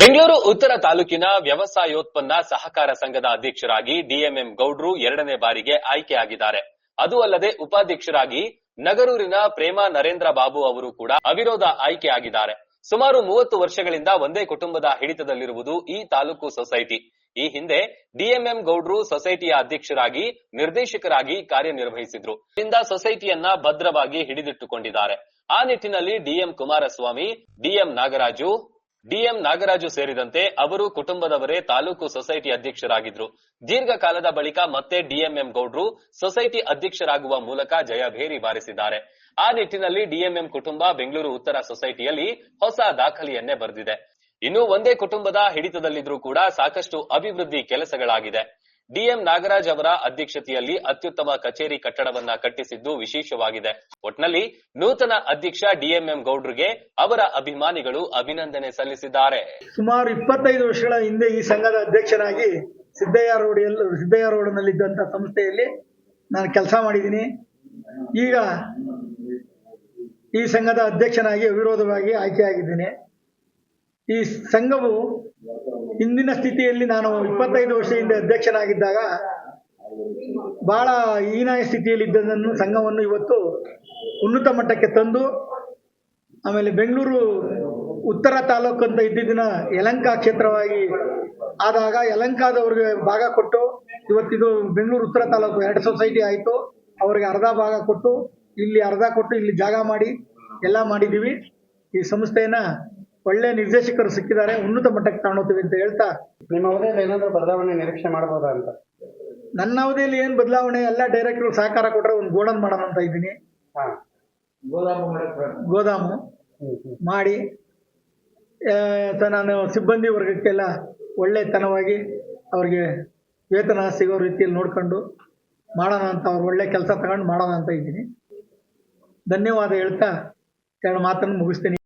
ಬೆಂಗಳೂರು ಉತ್ತರ ತಾಲೂಕಿನ ವ್ಯವಸಾಯೋತ್ಪನ್ನ ಸಹಕಾರ ಸಂಘದ ಅಧ್ಯಕ್ಷರಾಗಿ ಡಿಎಂಎಂ ಗೌಡ್ರು ಎರಡನೇ ಬಾರಿಗೆ ಆಯ್ಕೆಯಾಗಿದ್ದಾರೆ ಅದು ಅಲ್ಲದೆ ಉಪಾಧ್ಯಕ್ಷರಾಗಿ ನಗರೂರಿನ ಪ್ರೇಮ ನರೇಂದ್ರ ಬಾಬು ಅವರು ಕೂಡ ಅವಿರೋಧ ಆಯ್ಕೆಯಾಗಿದ್ದಾರೆ ಸುಮಾರು ಮೂವತ್ತು ವರ್ಷಗಳಿಂದ ಒಂದೇ ಕುಟುಂಬದ ಹಿಡಿತದಲ್ಲಿರುವುದು ಈ ತಾಲೂಕು ಸೊಸೈಟಿ. ಈ ಹಿಂದೆ ಡಿಎಂಎಂ ಗೌಡ್ರು ಸೊಸೈಟಿಯ ಅಧ್ಯಕ್ಷರಾಗಿ ನಿರ್ದೇಶಕರಾಗಿ ಕಾರ್ಯನಿರ್ವಹಿಸಿದ್ರು. ಇದರಿಂದ ಸೊಸೈಟಿಯನ್ನ ಭದ್ರವಾಗಿ ಹಿಡಿದಿಟ್ಟುಕೊಂಡಿದ್ದಾರೆ. ಆ ನಿಟ್ಟಿನಲ್ಲಿ DM Kumaraswamy, DM Nagaraju DM Nagaraju ಸೇರಿದಂತೆ ಅವರು ಕುಟುಂಬದವರೇ ತಾಲೂಕು ಸೊಸೈಟಿ ಅಧ್ಯಕ್ಷರಾಗಿದ್ರು. ದೀರ್ಘಕಾಲದ ಬಳಿಕ ಮತ್ತೆ ಡಿಎಂಎಂ ಗೌಡ್ರು ಸೊಸೈಟಿ ಅಧ್ಯಕ್ಷರಾಗುವ ಮೂಲಕ ಜಯಭೇರಿ ಬಾರಿಸಿದ್ದಾರೆ. ಆ ನಿಟ್ಟಿನಲ್ಲಿ ಡಿಎಂಎಂ ಕುಟುಂಬ ಬೆಂಗಳೂರು ಉತ್ತರ ಸೊಸೈಟಿಯಲ್ಲಿ ಹೊಸ ದಾಖಲೆಯನ್ನೇ ಬರೆದಿದೆ. ಇನ್ನು ಒಂದೇ ಕುಟುಂಬದ ಹಿಡಿತದಲ್ಲಿದ್ರೂ ಕೂಡ ಸಾಕಷ್ಟು ಅಭಿವೃದ್ಧಿ ಕೆಲಸಗಳಾಗಿದೆ. ಡಿಎಂ ನಾಗರಾಜ್ ಅವರ ಅಧ್ಯಕ್ಷತೆಯಲ್ಲಿ ಅತ್ಯುತ್ತಮ ಕಚೇರಿ ಕಟ್ಟಡವನ್ನ ಕಟ್ಟಿಸಿದ್ದು ವಿಶೇಷವಾಗಿದೆ. ಒಟ್ನಲ್ಲಿ ನೂತನ ಅಧ್ಯಕ್ಷ ಡಿಎಂಎಂ ಗೌಡ್ರಿಗೆ ಅವರ ಅಭಿಮಾನಿಗಳು ಅಭಿನಂದನೆ ಸಲ್ಲಿಸಿದ್ದಾರೆ. ಸುಮಾರು ಇಪ್ಪತ್ತೈದು ವರ್ಷಗಳ ಹಿಂದೆ ಈ ಸಂಘದ ಅಧ್ಯಕ್ಷನಾಗಿ ಸಿದ್ದಯ್ಯ ರೋಡ್ ಸಿದ್ದಯ್ಯ ರೋಡ್ನಲ್ಲಿದ್ದಂಥ ಸಂಸ್ಥೆಯಲ್ಲಿ ನಾನು ಕೆಲಸ ಮಾಡಿದ್ದೀನಿ. ಈಗ ಈ ಸಂಘದ ಅಧ್ಯಕ್ಷನಾಗಿ ಅವಿರೋಧವಾಗಿ ಆಯ್ಕೆಯಾಗಿದ್ದೀನಿ. ಈ ಸಂಘವು ಹಿಂದಿನ ಸ್ಥಿತಿಯಲ್ಲಿ ನಾನು ಇಪ್ಪತ್ತೈದು ವರ್ಷದಿಂದ ಅಧ್ಯಕ್ಷನಾಗಿದ್ದಾಗ ಬಹಳ ಹೀನಾಯ ಸ್ಥಿತಿಯಲ್ಲಿದ್ದದನ್ನು ಸಂಘವನ್ನು ಇವತ್ತು ಉನ್ನತ ಮಟ್ಟಕ್ಕೆ ತಂದು, ಆಮೇಲೆ ಬೆಂಗಳೂರು ಉತ್ತರ ತಾಲೂಕು ಅಂತ ಇದ್ದಿದ್ದಿನ ಯಲಂಕ ಕ್ಷೇತ್ರವಾಗಿ ಆದಾಗ ಯಲಂಕಾದವ್ರಿಗೆ ಭಾಗ ಕೊಟ್ಟು, ಇವತ್ತಿದು ಬೆಂಗಳೂರು ಉತ್ತರ ತಾಲೂಕು ಎರಡು ಸೊಸೈಟಿ ಆಯಿತು, ಅವ್ರಿಗೆ ಅರ್ಧ ಭಾಗ ಕೊಟ್ಟು, ಇಲ್ಲಿ ಅರ್ಧ ಕೊಟ್ಟು ಇಲ್ಲಿ ಜಾಗ ಮಾಡಿ, ಎಲ್ಲ ಮಾಡಿದ್ದೀವಿ. ಈ ಸಂಸ್ಥೆಯನ್ನ ಒಳ್ಳೆ ನಿರ್ದೇಶಕರು ಸಿಕ್ಕಿದ್ದಾರೆ ಉನ್ನತ ಮಟ್ಟಕ್ಕೆ ತಗೊಂಡೋಗ್ತೀವಿ ಅಂತ ಹೇಳ್ತಾ. ನಿಮ್ಮ ಅವಧಿಯಲ್ಲಿ ಏನಾದರೂ ಬದಲಾವಣೆ ನಿರೀಕ್ಷೆ ಮಾಡಬಹುದಾ ಅಂತ? ನನ್ನ ಅವಧಿಯಲ್ಲಿ ಏನು ಬದಲಾವಣೆ ಎಲ್ಲ ಡೈರೆಕ್ಟರ್ ಸಹಕಾರ ಕೊಟ್ಟರೆ ಒಂದು ಗೋಡನ್ ಮಾಡೋಣ ಅಂತ ಇದ್ದೀನಿ. ಹಾ. ಗೋದಾಮು ಹ್ಮ್ ಮಾಡಿ ನಾನು ಸಿಬ್ಬಂದಿ ವರ್ಗಕ್ಕೆಲ್ಲ ಒಳ್ಳೆತನವಾಗಿ ಅವ್ರಿಗೆ ವೇತನ ಸಿಗೋ ರೀತಿಯಲ್ಲಿ ನೋಡ್ಕೊಂಡು ಮಾಡೋಣ ಅಂತ ಅವ್ರು ಒಳ್ಳೆ ಕೆಲಸ ತಗೊಂಡು ಮಾಡೋಣ ಅಂತ ಇದ್ದೀನಿ. ಧನ್ಯವಾದ ಹೇಳ್ತಾ ಎರಡು ಮಾತನ್ನು ಮುಗಿಸ್ತೀನಿ.